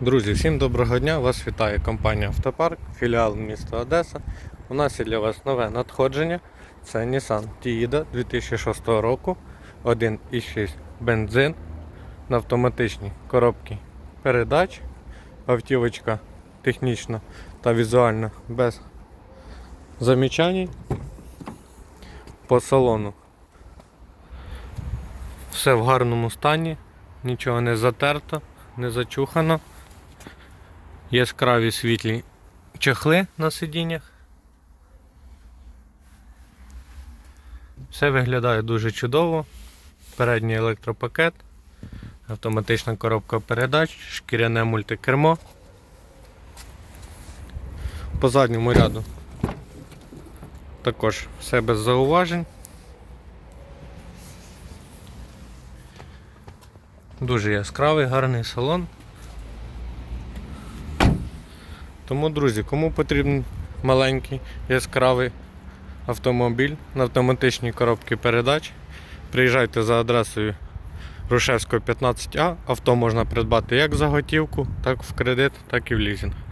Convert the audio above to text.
Друзі, всім доброго дня! Вас вітає компанія Автопарк, філіал міста Одеса. У нас є для вас нове надходження. Це Nissan Tiida 2006 року, 1,6 бензин на автоматичній коробці передач. Автівочка технічно та візуально без замічань. По салону все в гарному стані, нічого не затерто, не зачухано. Яскраві світлі чехли на сидіннях. Все виглядає дуже чудово. Передній електропакет, автоматична коробка передач, шкіряне мультикермо. По задньому ряду також все без зауважень. Дуже яскравий, гарний салон. Тому, друзі, кому потрібен маленький яскравий автомобіль на автоматичній коробці передач, приїжджайте за адресою Рушевського 15А. Авто можна придбати як за готівку, так в кредит, так і в лізинг.